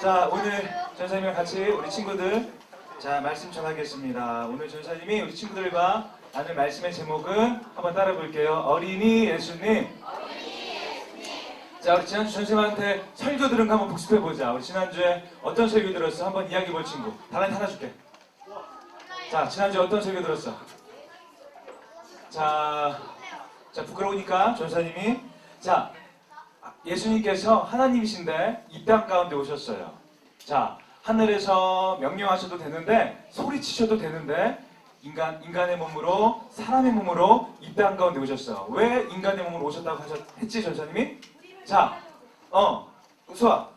자, 오늘 전사님이랑 같이 우리 친구들 자, 말씀 전하겠습니다. 오늘 전사님이 우리 친구들과 나눌 말씀의 제목은 한번 따라 볼게요. 어린이 예수님. 자, 우리 지난주 전사님한테 설교 들은 거 한번 복습해 보자. 우리 지난주에 어떤 설교 들었어? 한번 이야기 볼 친구. 다른 하나 줄게. 자, 지난주에 어떤 설교 들었어? 자, 자 부끄러우니까 전사님이 자 예수님께서 하나님이신데 이 땅 가운데 오셨어요. 자 하늘에서 명령하셔도 되는데 소리치셔도 되는데 인간 인간의 몸으로 사람의 몸으로 이 땅 가운데 오셨어요. 왜 인간의 몸으로 오셨다고 하셨 했지 전사님이? 자 어 수아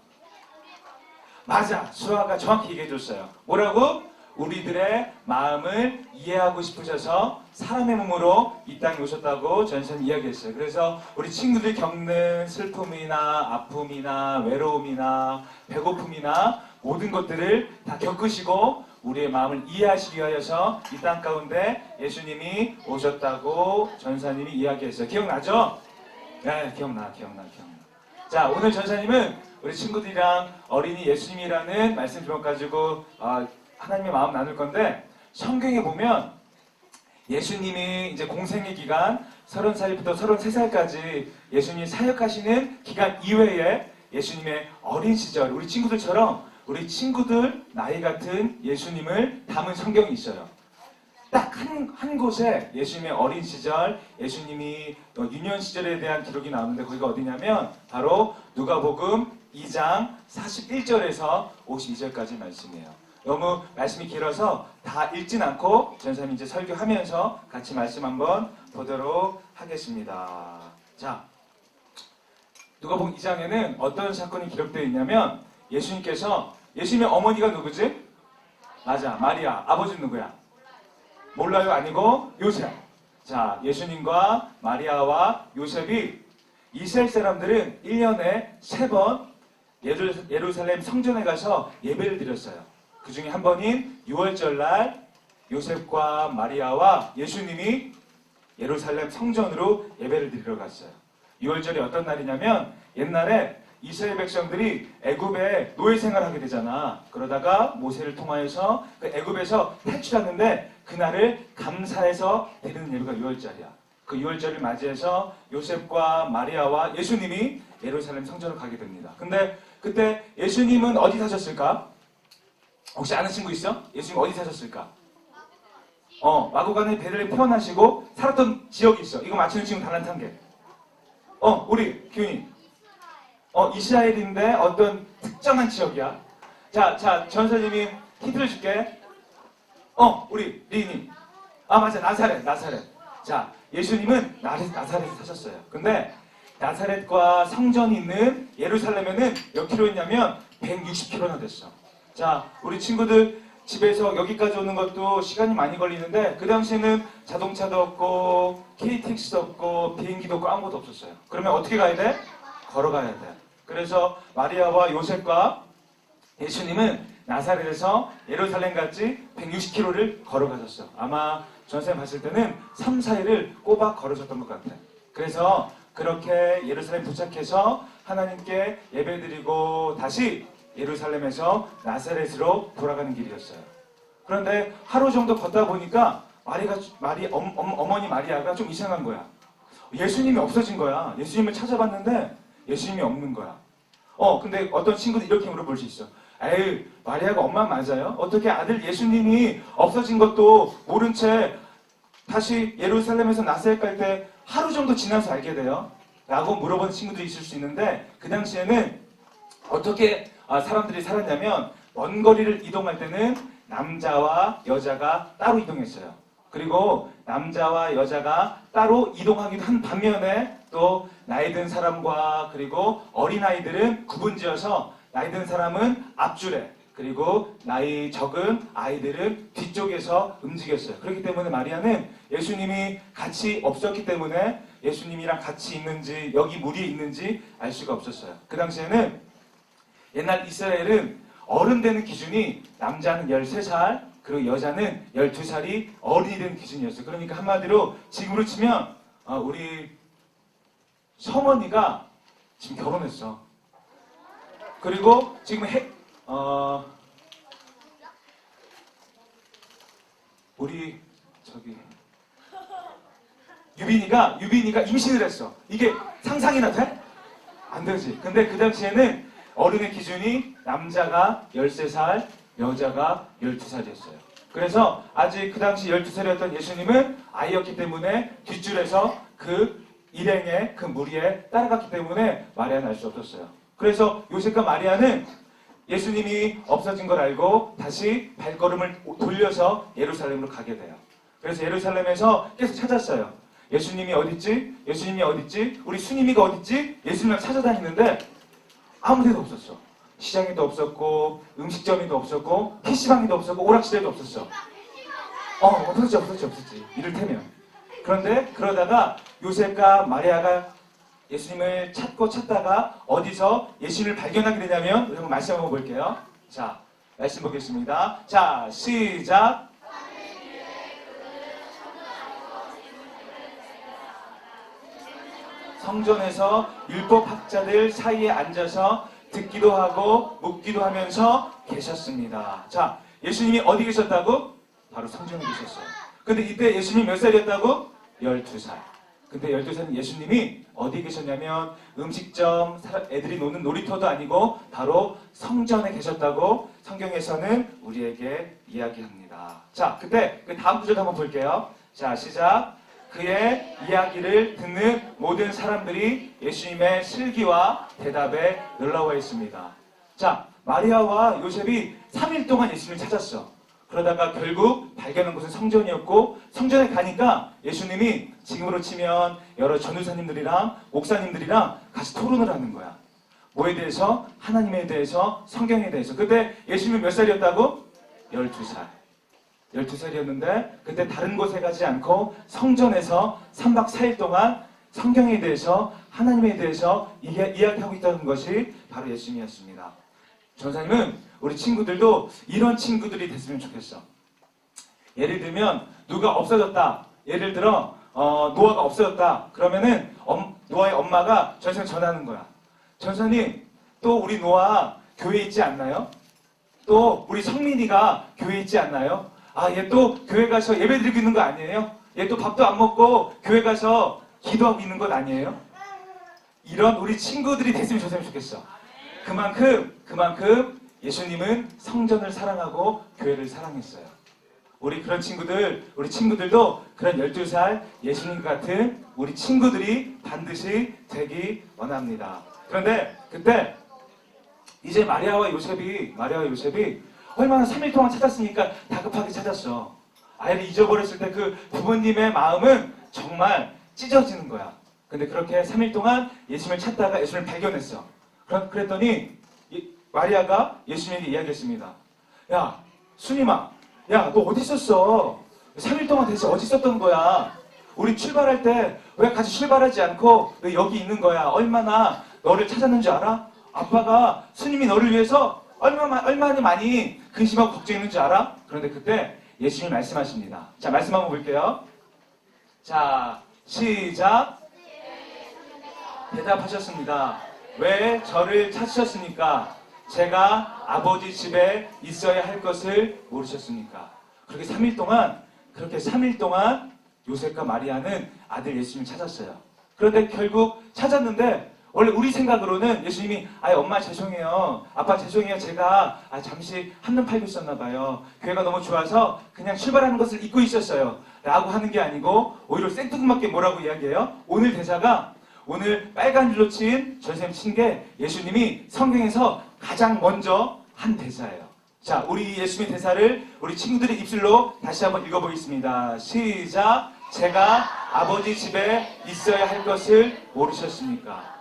맞아 수아가 정확히 얘기해 줬어요. 뭐라고? 우리들의 마음을 이해하고 싶으셔서 사람의 몸으로 이 땅에 오셨다고 전선 이야기했어요. 그래서 우리 친구들 겪는 슬픔이나 아픔이나 외로움이나 배고픔이나 모든 것들을 다 겪으시고 우리의 마음을 이해하시기 위하여서 이 땅 가운데 예수님이 오셨다고 전사님이 이야기했어요. 기억나죠? 네, 기억나, 기억나, 기억나. 자, 오늘 전사님은 우리 친구들이랑 어린이 예수님이라는 말씀 제목 가지고 아, 하나님의 마음 나눌 건데 성경에 보면 예수님이 이제 공생의 기간 30살부터 33살까지 예수님이 사역하시는 기간 이외에 예수님의 어린 시절 우리 친구들처럼 우리 친구들 나이 같은 예수님을 담은 성경이 있어요. 딱한 한 곳에 예수님의 어린 시절, 예수님이 어, 유년 시절에 대한 기록이 나오는데 거기가 어디냐면 바로 누가복음 2장 41절에서 52절까지 말씀이에요. 너무 말씀이 길어서 다 읽진 않고 전사님 이제 설교하면서 같이 말씀 한번 보도록 하겠습니다. 자, 누가복음 2장에는 어떤 사건이 기록되어 있냐면 예수님께서 예수님의 어머니가 누구지? 맞아, 마리아. 아버지는 누구야? 몰라요 아니고 요셉. 자, 예수님과 마리아와 요셉이 이스라엘 사람들은 1년에 세번 예루살렘 성전에 가서 예배를 드렸어요. 그 중에 한 번인 6월절 날 요셉과 마리아와 예수님이 예루살렘 성전으로 예배를 드리러 갔어요. 6월절이 어떤 날이냐면 옛날에 이스라엘 백성들이 애굽에 노예 생활하게 되잖아. 그러다가 모세를 통하여서 그 애굽에서 탈출하는데 그날을 감사해서 드리는 예배가 6월절이야. 그 6월절을 맞이해서 요셉과 마리아와 예수님이 예루살렘 성전을 가게 됩니다. 근데 그때 예수님은 어디 사셨을까? 혹시 아는 친구 있어? 예수님 어디 사셨을까? 어, 마구간에 베들레 태어나시고 살았던 지역이 있어. 이거 맞추는 친구 달란트 한 개. 어, 우리 기훈이. 어, 이스라엘인데 어떤 특정한 지역이야. 자, 자, 전사님이 힌트를 줄게. 어, 우리 리님. 아, 맞아. 나사렛, 나사렛. 자, 예수님은 나사렛, 나사렛에 사셨어요. 근데 나사렛과 성전이 있는 예루살렘에는 몇 킬로 있냐면 160킬로나 됐어. 자, 우리 친구들 집에서 여기까지 오는 것도 시간이 많이 걸리는데 그 당시에는 자동차도 없고 KTX도 없고 비행기도 없고 아무것도 없었어요. 그러면 어떻게 가야 돼? 걸어가야 돼. 그래서 마리아와 요셉과 예수님은 나사렛에서 예루살렘까지 160km를 걸어가셨어. 아마 전생 봤을 때는 3, 4일을 꼬박 걸으셨던 것 같아. 그래서 그렇게 예루살렘 도착해서 하나님께 예배드리고 다시 예루살렘에서 나사렛으로 돌아가는 길이었어요. 그런데 하루 정도 걷다 보니까 마리가 마리 엄, 엄, 어머니 마리아가 좀 이상한 거야. 예수님이 없어진 거야. 예수님을 찾아봤는데 예수님이 없는 거야. 어, 근데 어떤 친구들 이렇게 물어볼 수 있어. 에이, 마리아가 엄마 맞아요? 어떻게 아들 예수님이 없어진 것도 모른 채 다시 예루살렘에서 나사렛 갈 때 하루 정도 지나서 알게 돼요? 라고 물어보는 친구들이 있을 수 있는데 그 당시에는 어떻게 아, 사람들이 살았냐면 먼 거리를 이동할 때는 남자와 여자가 따로 이동했어요. 그리고 남자와 여자가 따로 이동하기도 한 반면에 또 나이 든 사람과 그리고 어린아이들은 구분지어서 나이 든 사람은 앞줄에 그리고 나이 적은 아이들은 뒤쪽에서 움직였어요. 그렇기 때문에 마리아는 예수님이 같이 없었기 때문에 예수님이랑 같이 있는지 여기 무리에 있는지 알 수가 없었어요. 그 당시에는 옛날 이스라엘은 어른 되는 기준이 남자는 13살 그리고 여자는 12살이 어른이 되는 기준이었어요. 그러니까 한마디로 지금으로 치면 어, 우리 성원이가 지금 결혼했어. 그리고 지금 해, 어, 우리 저기 유빈이가 유빈이가 임신을 했어. 이게 상상이나 돼? 안 되지. 근데 그 당시에는 어른의 기준이 남자가 13살, 여자가 12살이었어요. 그래서 아직 그 당시 12살이었던 예수님은 아이였기 때문에 뒷줄에서 그 일행의 그 무리에 따라갔기 때문에 마리아는 알 수 없었어요. 그래서 요셉과 마리아는 예수님이 없어진 걸 알고 다시 발걸음을 돌려서 예루살렘으로 가게 돼요. 그래서 예루살렘에서 계속 찾았어요. 예수님이 어딨지? 예수님이 어딨지? 우리 수님이가 어딨지? 예수님을 찾아다니는데 아무 데도 없었어. 시장에도 없었고 음식점에도 없었고 PC방에도 없었고 오락실에도 없었어. 어, 없었지, 없었지, 없었지. 이를테면. 그런데 그러다가 요셉과 마리아가 예수님을 찾고 찾다가 어디서 예수님을 발견하게 되냐면 한번 말씀 한번 볼게요. 자, 말씀 보겠습니다. 자, 시작. 성전에서 율법학자들 사이에 앉아서 듣기도 하고 묻기도 하면서 계셨습니다. 자, 예수님이 어디 계셨다고? 바로 성전에 계셨어요. 근데 이때 예수님이 몇 살이었다고? 12살. 근데 12살은 예수님이 어디 계셨냐면 음식점, 애들이 노는 놀이터도 아니고 바로 성전에 계셨다고 성경에서는 우리에게 이야기합니다. 자, 그때 그 다음 구절 한번 볼게요. 자, 시작. 그의 이야기를 듣는 모든 사람들이 예수님의 슬기와 대답에 놀라워 했습니다. 자, 마리아와 요셉이 3일 동안 예수님을 찾았어. 그러다가 결국 발견한 곳은 성전이었고 성전에 가니까 예수님이 지금으로 치면 여러 전우사님들이랑 목사님들이랑 같이 토론을 하는 거야. 뭐에 대해서? 하나님에 대해서, 성경에 대해서. 그때 예수님이 몇 살이었다고? 12살. 12살이었는데 그때 다른 곳에 가지 않고 성전에서 3박 4일 동안 성경에 대해서 하나님에 대해서 이야, 이야기하고 있다는 것이 바로 예수님이었습니다. 전사님은 우리 친구들도 이런 친구들이 됐으면 좋겠어. 예를 들면 누가 없어졌다. 예를 들어 어, 노아가 없어졌다. 그러면은 엄- 노아의 엄마가 전사님 전하는 거야. 전사님 또 우리 노아 교회 있지 않나요? 또 우리 성민이가 교회 있지 않나요? 아, 얘 또 교회 가서 예배 드리고 있는 거 아니에요? 얘 또 밥도 안 먹고 교회 가서 기도하고 있는 것 아니에요? 이런 우리 친구들이 됐으면 좋겠어. 그만큼, 그만큼 예수님은 성전을 사랑하고 교회를 사랑했어요. 우리 그런 친구들, 우리 친구들도 그런 12살 예수님 같은 우리 친구들이 반드시 되기 원합니다. 그런데 그때 이제 마리아와 요셉이 마리아와 요셉이 얼마나 3일 동안 찾았으니까 다급하게 찾았어. 아이를 잊어버렸을 때 그 부모님의 마음은 정말 찢어지는 거야. 근데 그렇게 3일 동안 예수님을 찾다가 예수님을 발견했어. 그랬더니 이- 마리아가 예수님에게 이야기했습니다. 야, 수님아, 야, 너 어디 있었어? 3일 동안 대체 어디 있었던 거야? 우리 출발할 때 왜 같이 출발하지 않고 왜 여기 있는 거야? 얼마나 너를 찾았는 줄 알아? 아빠가 스님이 너를 위해서 얼마나, 얼마나 많이 근심하고 걱정했는 줄 알아? 그런데 그때 예수님이 말씀하십니다. 자, 말씀 한번 볼게요. 자, 시작. 대답하셨습니다. 왜 저를 찾으셨습니까? 제가 아버지 집에 있어야 할 것을 모르셨습니까? 그렇게 3일 동안, 그렇게 3일 동안 요셉과 마리아는 아들 예수님을 찾았어요. 그런데 결국 찾았는데, 원래 우리 생각으로는 예수님이, 아 엄마 죄송해요. 아빠 죄송해요. 제가 아, 잠시 한눈 팔고 있었나 봐요. 교회가 너무 좋아서 그냥 출발하는 것을 잊고 있었어요. 라고 하는 게 아니고, 오히려 생뚱맞게 뭐라고 이야기해요? 오늘 대사가 오늘 빨간 줄로 친 전쌤 친게 예수님이 성경에서 가장 먼저 한 대사예요. 자, 우리 예수님의 대사를 우리 친구들의 입술로 다시 한번 읽어보겠습니다. 시작. 제가 아버지 집에 있어야 할 것을 모르셨습니까?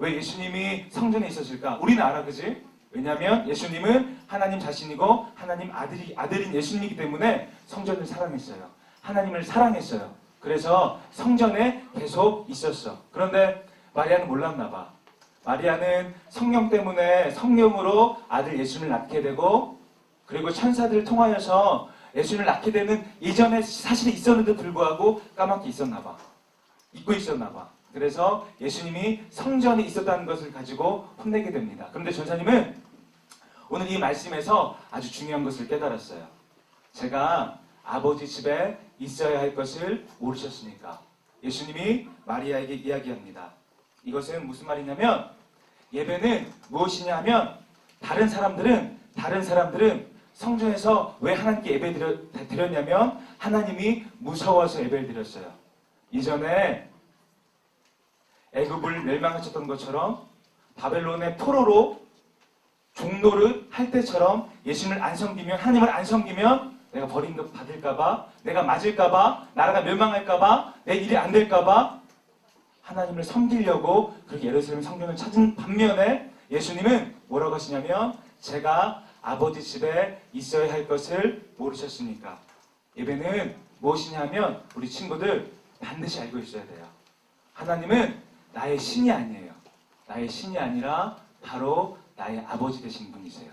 왜 예수님이 성전에 있었을까? 우리는 알아, 그지? 왜냐하면 예수님은 하나님 자신이고 하나님 아들이 아들인 예수님이기 때문에 성전을 사랑했어요. 하나님을 사랑했어요. 그래서 성전에 계속 있었어. 그런데 마리아는 몰랐나 봐. 마리아는 성령 때문에 성령으로 아들 예수님을 낳게 되고 그리고 천사들을 통하여서 예수님을 낳게 되는 이전에 사실이 있었는데도 불구하고 까맣게 있었나 봐. 잊고 있었나 봐. 그래서 예수님이 성전에 있었다는 것을 가지고 혼내게 됩니다. 그런데 전사님은 오늘 이 말씀에서 아주 중요한 것을 깨달았어요. 제가 아버지 집에 있어야 할 것을 모르셨으니까 예수님이 마리아에게 이야기합니다. 이것은 무슨 말이냐면 예배는 무엇이냐 하면 다른 사람들은 다른 사람들은 성전에서 왜 하나님께 예배 드렸냐면 하나님이 무서워서 예배를 드렸어요. 이전에 애굽을 멸망하셨던 것처럼 바벨론의 포로로 종로를 할 때처럼 예수님을 안 섬기면 하나님을 안 섬기면 내가 버림 받을까봐 내가 맞을까봐 나라가 멸망할까봐 내 일이 안 될까봐 하나님을 섬기려고 그렇게 예루살렘 성경을 찾은 반면에 예수님은 뭐라고 하시냐면 제가 아버지 집에 있어야 할 것을 모르셨으니까. 예배는 무엇이냐면 우리 친구들 반드시 알고 있어야 돼요. 하나님은 나의 신이 아니에요. 나의 신이 아니라 바로 나의 아버지 되신 분이세요.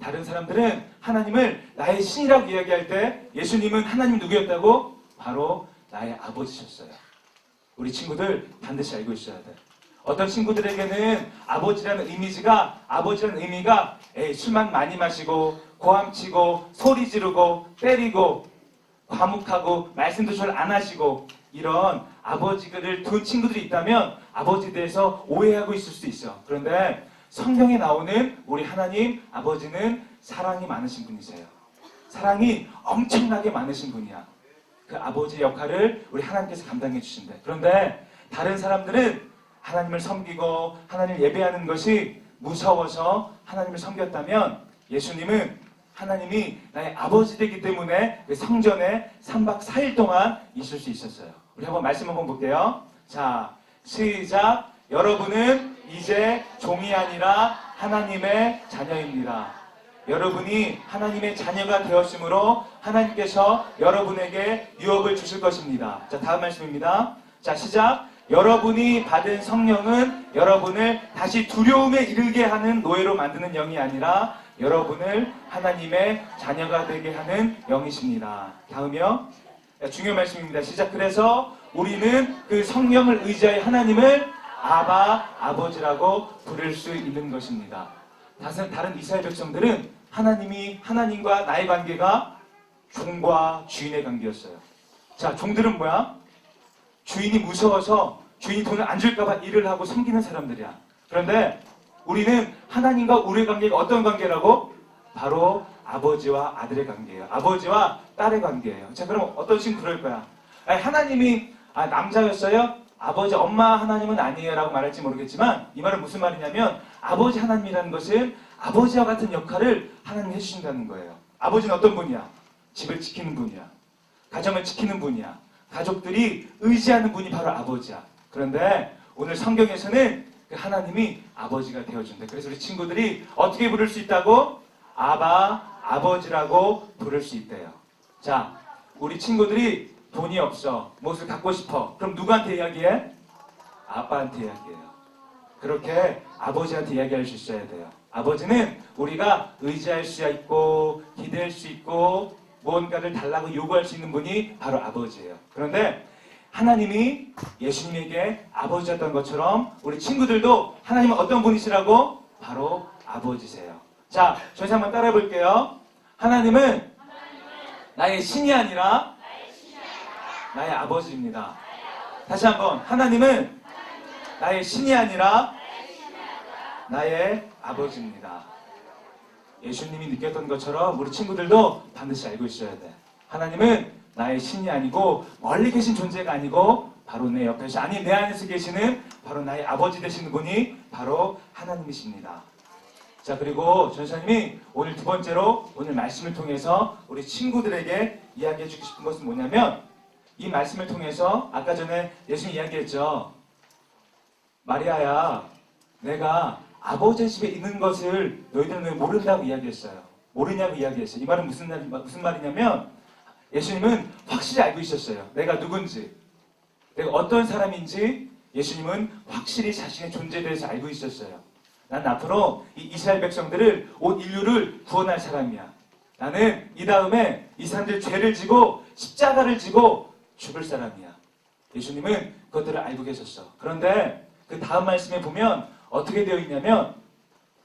다른 사람들은 하나님을 나의 신이라고 이야기할 때 예수님은 하나님 누구였다고? 바로 나의 아버지셨어요. 우리 친구들 반드시 알고 있어야 돼. 어떤 친구들에게는 아버지라는 이미지가 아버지라는 의미가 에이, 술만 많이 마시고 고함치고 소리 지르고 때리고 과묵하고 말씀도 잘 안 하시고 이런 아버지를 둔 친구들이 있다면 아버지에 대해서 오해하고 있을 수 있어. 그런데 성경에 나오는 우리 하나님 아버지는 사랑이 많으신 분이세요. 사랑이 엄청나게 많으신 분이야. 그 아버지의 역할을 우리 하나님께서 감당해 주신대. 그런데 다른 사람들은 하나님을 섬기고 하나님을 예배하는 것이 무서워서 하나님을 섬겼다면 예수님은 하나님이 나의 아버지 되기 때문에 그 성전에 3박 4일 동안 있을 수 있었어요. 우리 한번 말씀 한번 볼게요. 자, 시작. 여러분은 이제 종이 아니라 하나님의 자녀입니다. 여러분이 하나님의 자녀가 되었으므로 하나님께서 여러분에게 유업을 주실 것입니다. 자, 다음 말씀입니다. 자, 시작. 여러분이 받은 성령은 여러분을 다시 두려움에 이르게 하는 노예로 만드는 영이 아니라 여러분을 하나님의 자녀가 되게 하는 영이십니다. 다음이요. 자, 중요한 말씀입니다. 시작. 그래서 우리는 그 성령을 의지하여 하나님을 아바, 아버지라고 부를 수 있는 것입니다. 다른, 다른 이스라엘 백성들은 하나님이, 하나님과 나의 관계가 종과 주인의 관계였어요. 자, 종들은 뭐야? 주인이 무서워서 주인이 돈을 안 줄까봐 일을 하고 섬기는 사람들이야. 그런데 우리는 하나님과 우리의 관계가 어떤 관계라고? 바로 아버지와 아들의 관계예요. 아버지와 딸의 관계예요. 자, 그럼 어떤 친구 그럴 거야? 아니, 하나님이 아, 남자였어요? 아버지, 엄마 하나님은 아니에요 라고 말할지 모르겠지만 이 말은 무슨 말이냐면 아버지 하나님이라는 것은 아버지와 같은 역할을 하나님이 해주신다는 거예요. 아버지는 어떤 분이야? 집을 지키는 분이야. 가정을 지키는 분이야. 가족들이 의지하는 분이 바로 아버지야. 그런데 오늘 성경에서는 그 하나님이 아버지가 되어준대. 그래서 우리 친구들이 어떻게 부를 수 있다고? 아바, 아버지라고 부를 수 있대요. 자, 우리 친구들이 돈이 없어. 무엇을 갖고 싶어. 그럼 누구한테 이야기해? 아빠한테 이야기해요. 그렇게 아버지한테 이야기할 수 있어야 돼요. 아버지는 우리가 의지할 수 있고 기대할 수 있고 무언가를 달라고 요구할 수 있는 분이 바로 아버지예요. 그런데 하나님이 예수님에게 아버지였던 것처럼 우리 친구들도 하나님은 어떤 분이시라고? 바로 아버지세요. 자, 저희 한번 따라해 볼게요. 하나님은 나의 신이 아니라 나의 아버지입니다. 다시 한번 하나님은 나의 신이 아니라 나의 아버지입니다. 예수님이 느꼈던 것처럼 우리 친구들도 반드시 알고 있어야 돼. 하나님은 나의 신이 아니고 멀리 계신 존재가 아니고 바로 내 옆에서 아니 내 안에서 계시는 바로 나의 아버지 되시는 분이 바로 하나님이십니다. 자 그리고 전사님이 오늘 두 번째로 오늘 말씀을 통해서 우리 친구들에게 이야기해 주고 싶은 것은 뭐냐면 이 말씀을 통해서 아까 전에 예수님 이야기했죠. 마리아야 내가 아버지 집에 있는 것을 너희들은 왜 모른다고 이야기했어요. 모르냐고 이야기했어요. 이 말은 무슨, 말, 무슨 말이냐면 예수님은 확실히 알고 있었어요. 내가 누군지, 내가 어떤 사람인지 예수님은 확실히 자신의 존재에 대해서 알고 있었어요. 난 앞으로 이 이스라엘 백성들을 온 인류를 구원할 사람이야. 나는 이 다음에 이 사람들 죄를 지고 십자가를 지고 죽을 사람이야. 예수님은 그것들을 알고 계셨어. 그런데 그 다음 말씀에 보면 어떻게 되어 있냐면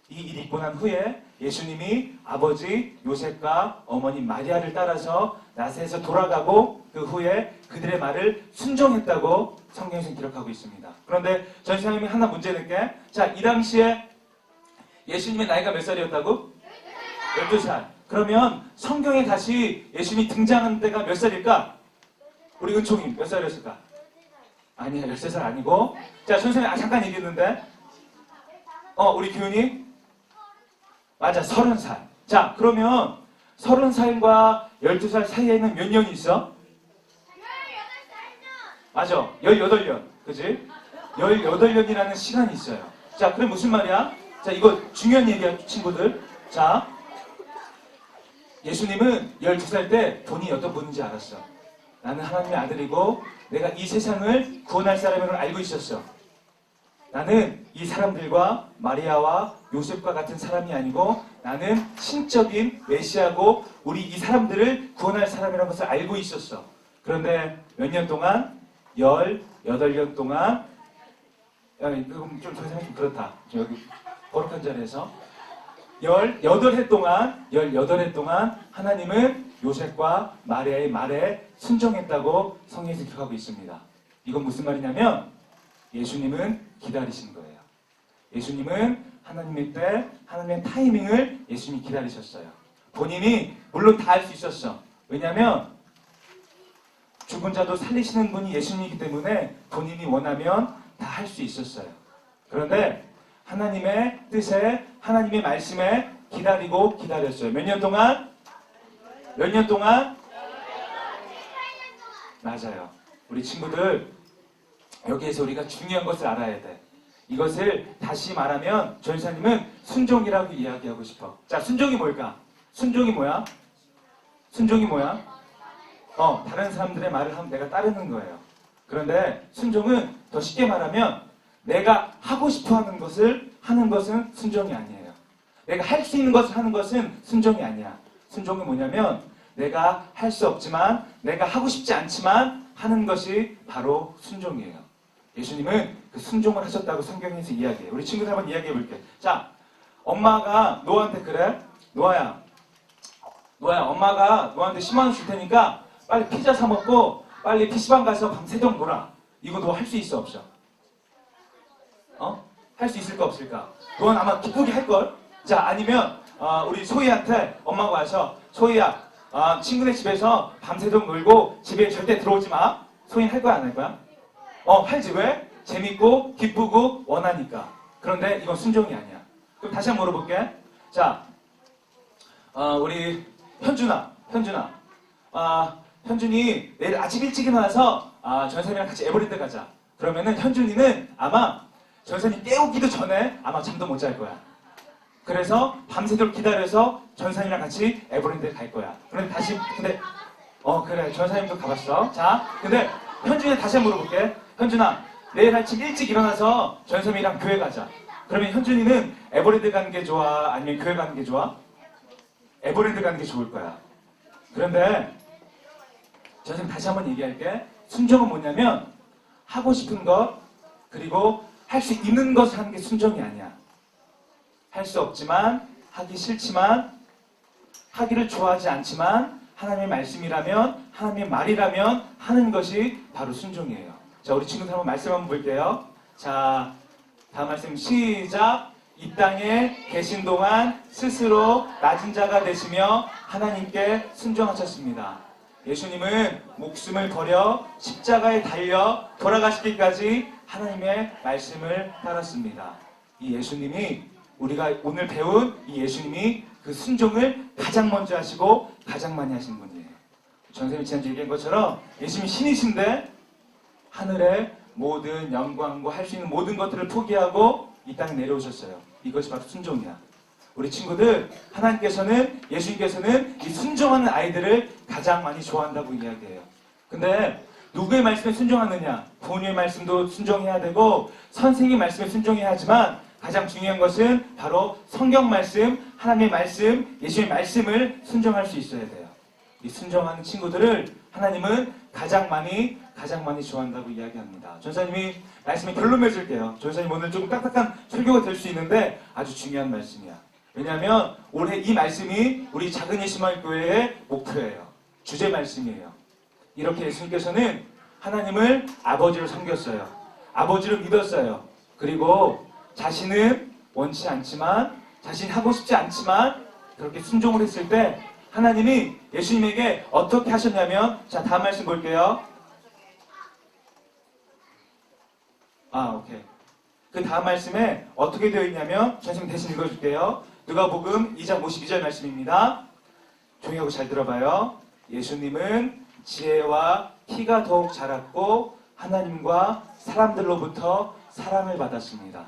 이 일이 있고 난 후에 예수님이 아버지 요셉과 어머니 마리아를 따라서 나사에서 돌아가고 그 후에 그들의 말을 순종했다고 성경에서 기록하고 있습니다. 그런데 전사님이 하나 문제 낼게. 자, 이 당시에 예수님의 나이가 몇 살이었다고? 12살. 그러면 성경에 다시 예수님이 등장한 때가 몇 살일까? 우리 은총이 몇 살이었을까? 아니야, 13살 아니고. 자, 선생님, 아, 잠깐 얘기했는데. 어, 우리 교훈이? 맞아, 30살. 자, 그러면 30살과 12살 사이에는 몇 년이 있어? 맞아, 18년. 그지? 18년이라는 시간이 있어요. 자, 그럼 무슨 말이야? 자, 이거 중요한 얘기야, 친구들. 자, 예수님은 12살 때 본인이 어떤 분인지 알았어. 나는 하나님의 아들이고 내가 이 세상을 구원할 사람임을 알고 있었어. 나는 이 사람들과 마리아와 요셉과 같은 사람이 아니고 나는 신적인 메시아고 우리 이 사람들을 구원할 사람이라는 것을 알고 있었어. 그런데 몇 년 동안? 18년 동안 야, 이거 좀 세상이 좀 그렇다. 저 여기 거룩한 자리에서 18해 동안 18해 동안 하나님은 요셉과 마리아의 말에 순종했다고 성경에서 기록하고 있습니다. 이건 무슨 말이냐면 예수님은 기다리신 거예요. 예수님은 하나님의 때, 하나님의 타이밍을 예수님이 기다리셨어요. 본인이 물론 다 할 수 있었어. 왜냐하면 죽은 자도 살리시는 분이 예수님이기 때문에 본인이 원하면 다 할 수 있었어요. 그런데 하나님의 뜻에, 하나님의 말씀에 기다리고 기다렸어요. 몇 년 동안? 몇 년 동안? 맞아요. 우리 친구들, 여기에서 우리가 중요한 것을 알아야 돼. 이것을 다시 말하면 전사님은 순종이라고 이야기하고 싶어. 자, 순종이 뭘까? 순종이 뭐야? 순종이 뭐야? 어, 다른 사람들의 말을 하면 내가 따르는 거예요. 그런데 순종은 더 쉽게 말하면 내가 하고 싶어 하는 것을 하는 것은 순종이 아니에요. 내가 할 수 있는 것을 하는 것은 순종이 아니야. 순종이 뭐냐면 내가 할 수 없지만 내가 하고 싶지 않지만 하는 것이 바로 순종이에요. 예수님은 그 순종을 하셨다고 성경에서 이야기해요. 우리 친구들 한번 이야기해 볼게. 자, 엄마가 노아한테 그래? 노아야. 노아야, 엄마가 노아한테 10만 원 줄 테니까 빨리 피자 사 먹고 빨리 PC방 가서 밤새도록 놀아. 이거 너 할 수 있어 없어? 어? 할 수 있을까 없을까? 넌 아마 기쁘게 할걸? 자, 아니면 어, 우리 소희한테 엄마가 와서 소희야, 어, 친구네 집에서 밤새도록 놀고 집에 절대 들어오지 마. 소희 할 거야 안 할 거야? 어, 할지 왜? 재밌고 기쁘고 원하니까. 그런데 이건 순종이 아니야. 그럼 다시 한번 물어볼게. 자, 어, 우리 현준아, 현준아, 아, 현준이 내일 아침 일찍 일어나서 아, 전선이랑 같이 에버랜드 가자. 그러면은 현준이는 아마 전선이 깨우기도 전에 아마 잠도 못 잘 거야. 그래서 밤새도록 기다려서 전선이랑 같이 에버랜드 갈 거야. 그런데 다시 근데 어 그래 전사님도 가봤어. 자, 근데 현준이 다시 한번 물어볼게. 현준아, 내일 아침 일찍 일어나서 전섬이랑 교회 가자. 그러면 현준이는 에버랜드 가는 게 좋아? 아니면 교회 가는 게 좋아? 에버랜드 가는 게 좋을 거야. 그런데 전선님 다시 한번 얘기할게. 순종은 뭐냐면 하고 싶은 것 그리고 할 수 있는 것을 하는 게 순종이 아니야. 할 수 없지만 하기 싫지만 하기를 좋아하지 않지만 하나님의 말씀이라면 하나님의 말이라면 하는 것이 바로 순종이에요. 자, 우리 친구들 한번 말씀 한번 볼게요. 자, 다음 말씀 시작. 이 땅에 계신 동안 스스로 낮은 자가 되시며 하나님께 순종하셨습니다. 예수님은 목숨을 버려 십자가에 달려 돌아가시기까지 하나님의 말씀을 따랐습니다. 이 예수님이 우리가 오늘 배운 이 예수님이 그 순종을 가장 먼저 하시고 가장 많이 하신 분이에요. 전생이 지난주에 얘기한 것처럼 예수님이 신이신데 하늘의 모든 영광과 할 수 있는 모든 것들을 포기하고 이 땅에 내려오셨어요. 이것이 바로 순종이야. 우리 친구들 하나님께서는 예수님께서는 이 순종하는 아이들을 가장 많이 좋아한다고 이야기해요. 근데 누구의 말씀에 순종하느냐? 부모님의 말씀도 순종해야 되고 선생님의 말씀에 순종해야 하지만 가장 중요한 것은 바로 성경 말씀, 하나님의 말씀, 예수의 말씀을 순종할 수 있어야 돼요. 이 순종하는 친구들을 하나님은 가장 많이 가장 많이 좋아한다고 이야기합니다. 전사님이 말씀에 결론 맺을게요. 전사님 오늘 조금 딱딱한 설교가 될 수 있는데 아주 중요한 말씀이야. 왜냐하면 올해 이 말씀이 우리 작은 예수마을 교회의 목표예요. 주제 말씀이에요. 이렇게 예수님께서는 하나님을 아버지로 섬겼어요. 아버지를 믿었어요. 그리고 자신은 원치 않지만 자신이 하고 싶지 않지만 그렇게 순종을 했을 때 하나님이 예수님에게 어떻게 하셨냐면 자 다음 말씀 볼게요. 아 오케이. 그 다음 말씀에 어떻게 되어 있냐면 전님 대신 읽어줄게요. 누가복음 2장 52절 말씀입니다. 조용히 하고 잘 들어봐요. 예수님은 지혜와 키가 더욱 자랐고 하나님과 사람들로부터 사랑을 받았습니다.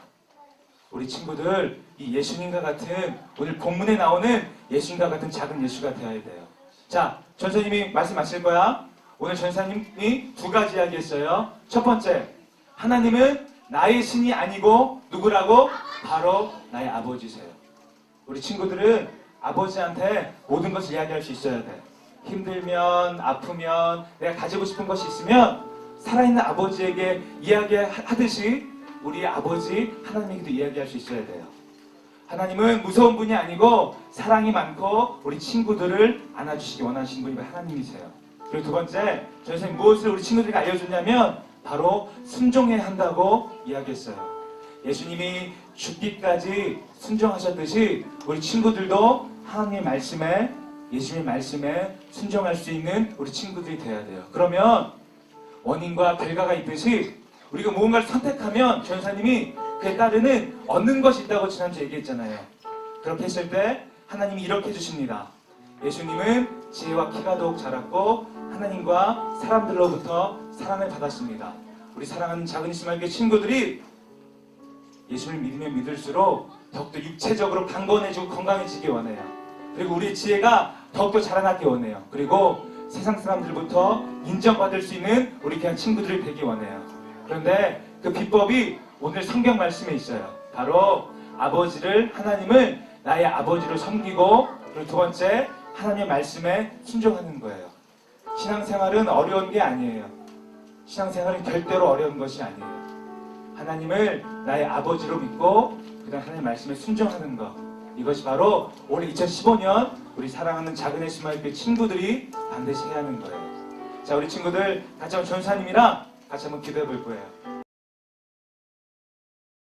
우리 친구들 이 예수님과 같은 오늘 본문에 나오는 예수님과 같은 작은 예수가 되어야 돼요. 자, 전사님이 말씀하실 거야. 오늘 전사님이 두 가지 이야기했어요. 첫 번째, 하나님은 나의 신이 아니고 누구라고? 바로 나의 아버지세요. 우리 친구들은 아버지한테 모든 것을 이야기할 수 있어야 돼. 힘들면, 아프면, 내가 가지고 싶은 것이 있으면 살아있는 아버지에게 이야기하듯이 우리 아버지 하나님에게도 이야기할 수 있어야 돼요. 하나님은 무서운 분이 아니고 사랑이 많고 우리 친구들을 안아주시기 원하시는 분이 하나님이세요. 그리고 두 번째, 선생님 무엇을 우리 친구들에게 알려줬냐면 바로 순종해야 한다고 이야기했어요. 예수님이 죽기까지 순종하셨듯이 우리 친구들도 하나님의 말씀에 예수님의 말씀에 순종할 수 있는 우리 친구들이 돼야 돼요. 그러면 원인과 결과가 있듯이 우리가 무언가를 선택하면 전사님이 그에 따르는 얻는 것이 있다고 지난주에 얘기했잖아요. 그렇게 했을 때 하나님이 이렇게 해주십니다. 예수님은 지혜와 키가 더욱 자랐고 하나님과 사람들로부터 사랑을 받았습니다. 우리 사랑하는 작은 이스마엘 친구들이 예수를 믿으면 믿을수록 더욱더 육체적으로 강건해지고 건강해지기 원해요. 그리고 우리의 지혜가 더욱더 자라나기 원해요. 그리고 세상 사람들부터 인정받을 수 있는 우리 그냥 친구들이 되기 원해요. 그런데 그 비법이 오늘 성경 말씀에 있어요. 바로 아버지를 하나님을 나의 아버지로 섬기고 그리고 두 번째 하나님의 말씀에 순종하는 거예요. 신앙생활은 어려운 게 아니에요. 신앙생활은 절대로 어려운 것이 아니에요. 하나님을 나의 아버지로 믿고 그다음 하나님 말씀에 순종하는 것. 이것이 바로 올해 2015년 우리 사랑하는 작은 예수마을교 친구들이 반드시 해야 하는 거예요. 자, 우리 친구들 같이 한번 전사님이랑 같이 한번 기도해 볼 거예요.